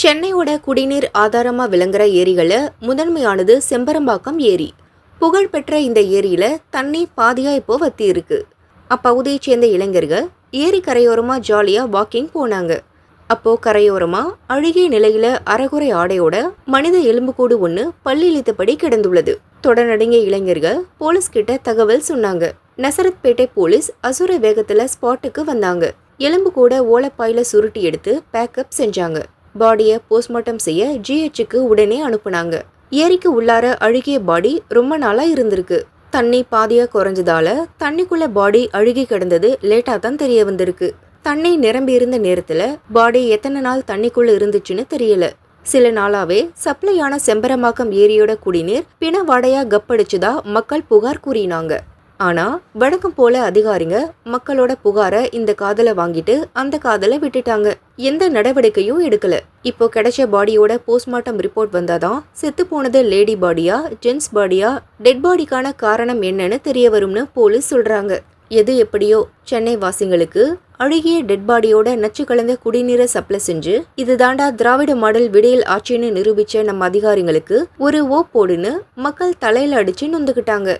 சென்னையோட குடிநீர் ஆதாரமாக விளங்குற ஏரிகளில் முதன்மையானது செம்பரம்பாக்கம் ஏரி. புகழ்பெற்ற இந்த ஏரியில் தண்ணி பாதியாக இப்போ வத்தி இருக்கு. அப்பகுதியைச் சேர்ந்த இளைஞர்கள் ஏரி கரையோரமாக ஜாலியாக வாக்கிங் போனாங்க. அப்போ கரையோரமாக அழுகிய நிலையில அரைகுறை ஆடையோட மனித எலும்புக்கூடு ஒன்று பல்லிழித்தபடி கிடந்துள்ளது. தொடர்நடுங்கிய இளைஞர்கள் போலீஸ் கிட்ட தகவல் சொன்னாங்க. நசரத்பேட்டை போலீஸ் அசுர வேகத்தில் ஸ்பாட்டுக்கு வந்தாங்க. எலும்பு கூட சுருட்டி எடுத்து பேக்கப் செஞ்சாங்க. பாடியை போஸ்ட்மார்ட்டம் செய்ய ஜிஹெச்சுக்கு உடனே அனுப்புனாங்க. ஏரிக்கு உள்ளார அழுகிய பாடி ரொம்ப நாளாக இருந்திருக்கு. தண்ணி பாதியாக குறைஞ்சதால தண்ணிக்குள்ள பாடி அழுகி கிடந்தது லேட்டாக தான் தெரிய வந்திருக்கு. தண்ணி நிரம்பி இருந்த நேரத்தில் பாடி எத்தனை நாள் தண்ணிக்குள்ளே இருந்துச்சுன்னு தெரியல. சில நாளாவே சப்ளையான செம்பரமாக்கம் ஏரியோட குடிநீர் பிண வாடையா கப்படிச்சுதா மக்கள் புகார் கூறினாங்க. ஆனால் வழக்கம் போல அதிகாரிங்க மக்களோட புகாரை இந்த காதலை வாங்கிட்டு அந்த காதலை விட்டுட்டாங்க. எந்த நடவடிக்கையும் எடுக்கல. இப்போ கிடைச்ச பாடியோட போஸ்ட்மார்ட்டம் ரிப்போர்ட் வந்தாதான் செத்து போனது லேடி பாடியா ஜென்ஸ் பாடியா டெட் பாடிக்கான காரணம் என்னன்னு தெரிய வரும்னு போலீஸ் சொல்றாங்க. எது எப்படியோ சென்னை வாசிங்களுக்கு அழுகிய டெட் பாடியோட நச்சு கலந்த குடிநீரை சப்ளை செஞ்சு இது தாண்டா திராவிட மாடல் விடையில் ஆட்சின்னு நிரூபிச்ச நம்ம அதிகாரிங்களுக்கு ஒரு ஓ போடுன்னு மக்கள் தலையில அடிச்சு நொந்துக்கிட்டாங்க